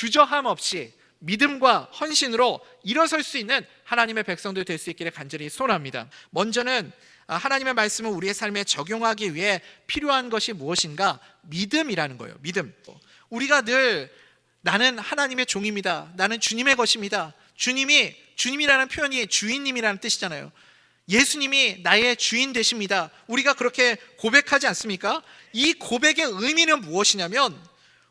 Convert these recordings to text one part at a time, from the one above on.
주저함 없이 믿음과 헌신으로 일어설 수 있는 하나님의 백성들 될 수 있기를 간절히 소원합니다. 먼저는 아, 하나님의 말씀을 우리의 삶에 적용하기 위해 필요한 것이 무엇인가? 믿음이라는 거예요. 믿음. 우리가 늘 나는 하나님의 종입니다. 나는 주님의 것입니다. 주님이 주님이라는 표현이 주인님이라는 뜻이잖아요. 예수님이 나의 주인 되십니다. 우리가 그렇게 고백하지 않습니까? 이 고백의 의미는 무엇이냐면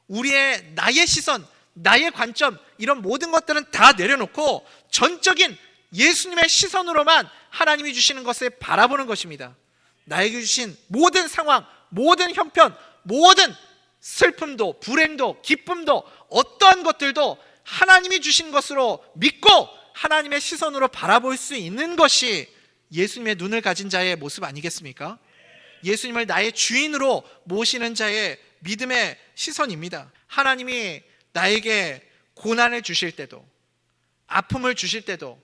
우리의 나의 시선, 나의 관점 이런 모든 것들은 다 내려놓고 전적인 예수님의 시선으로만 하나님이 주시는 것을 바라보는 것입니다. 나에게 주신 모든 상황, 모든 형편, 모든 슬픔도 불행도 기쁨도 어떠한 것들도 하나님이 주신 것으로 믿고 하나님의 시선으로 바라볼 수 있는 것이 예수님의 눈을 가진 자의 모습 아니겠습니까? 예수님을 나의 주인으로 모시는 자의 믿음의 시선입니다. 하나님이 나에게 고난을 주실 때도 아픔을 주실 때도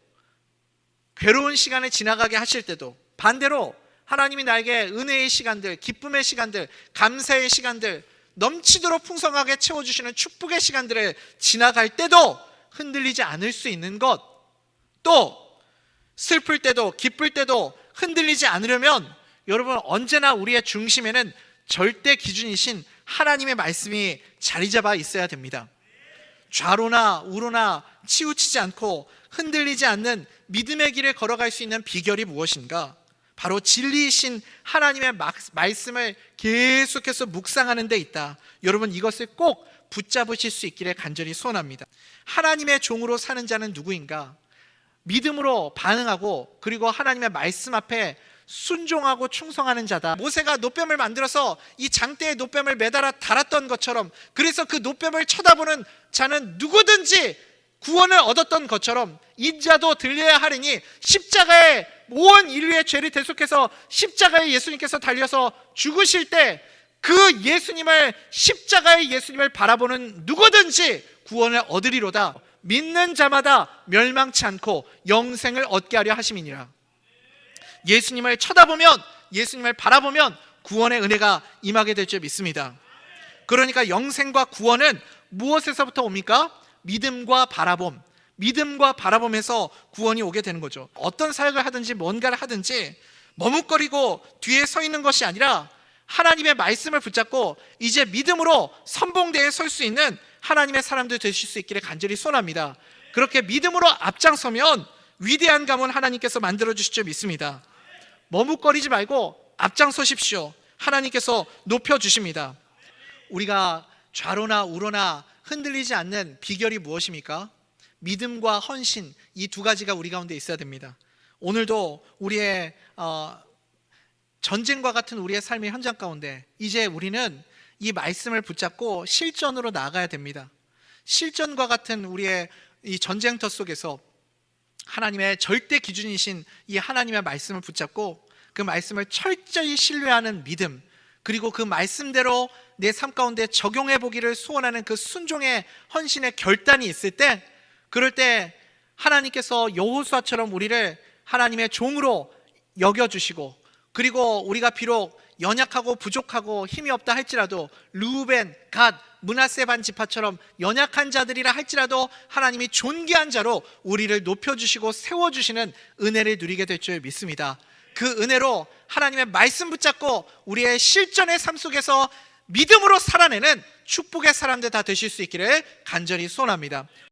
괴로운 시간을 지나가게 하실 때도 반대로 하나님이 나에게 은혜의 시간들, 기쁨의 시간들, 감사의 시간들 넘치도록 풍성하게 채워주시는 축복의 시간들을 지나갈 때도 흔들리지 않을 수 있는 것, 또 슬플 때도 기쁠 때도 흔들리지 않으려면 여러분 언제나 우리의 중심에는 절대 기준이신 하나님의 말씀이 자리 잡아 있어야 됩니다. 좌로나 우로나 치우치지 않고 흔들리지 않는 믿음의 길을 걸어갈 수 있는 비결이 무엇인가? 바로 진리이신 하나님의 막- 말씀을 계속해서 묵상하는 데 있다. 여러분 이것을 꼭 붙잡으실 수 있기를 간절히 소원합니다. 하나님의 종으로 사는 자는 누구인가? 믿음으로 반응하고 그리고 하나님의 말씀 앞에 순종하고 충성하는 자다. 모세가 노뱀을 만들어서 이 장대에 노뱀을 매달아 달았던 것처럼 그래서 그 노뱀을 쳐다보는 자는 누구든지 구원을 얻었던 것처럼 인자도 들려야 하리니 십자가에 온 인류의 죄를 대속해서 십자가에 예수님께서 달려서 죽으실 때 그 예수님을 십자가의 예수님을 바라보는 누구든지 구원을 얻으리로다. 믿는 자마다 멸망치 않고 영생을 얻게 하려 하심이니라. 예수님을 쳐다보면 예수님을 바라보면 구원의 은혜가 임하게 될 줄 믿습니다. 그러니까 영생과 구원은 무엇에서부터 옵니까? 믿음과 바라봄. 믿음과 바라봄에서 구원이 오게 되는 거죠. 어떤 사역을 하든지 뭔가를 하든지 머뭇거리고 뒤에 서 있는 것이 아니라 하나님의 말씀을 붙잡고 이제 믿음으로 선봉대에 설 수 있는 하나님의 사람들 되실 수 있기를 간절히 소원합니다. 그렇게 믿음으로 앞장서면 위대한 가문 하나님께서 만들어 주실 줄 믿습니다. 머뭇거리지 말고 앞장서십시오. 하나님께서 높여 주십니다. 우리가 좌로나 우로나 흔들리지 않는 비결이 무엇입니까? 믿음과 헌신 이 두 가지가 우리 가운데 있어야 됩니다. 오늘도 우리의 어, 전쟁과 같은 우리의 삶의 현장 가운데 이제 우리는 이 말씀을 붙잡고 실전으로 나아가야 됩니다. 실전과 같은 우리의 이 전쟁터 속에서 하나님의 절대 기준이신 이 하나님의 말씀을 붙잡고 그 말씀을 철저히 신뢰하는 믿음 그리고 그 말씀대로 내 삶 가운데 적용해 보기를 소원하는 그 순종의 헌신의 결단이 있을 때 그럴 때 하나님께서 여호수아처럼 우리를 하나님의 종으로 여겨 주시고 그리고 우리가 비록 연약하고 부족하고 힘이 없다 할지라도 루벤, 갓, 문하세 반 지파처럼 연약한 자들이라 할지라도 하나님이 존귀한 자로 우리를 높여 주시고 세워 주시는 은혜를 누리게 될 줄 믿습니다. 그 은혜로 하나님의 말씀 붙잡고 우리의 실전의 삶 속에서 믿음으로 살아내는 축복의 사람들 다 되실 수 있기를 간절히 소원합니다.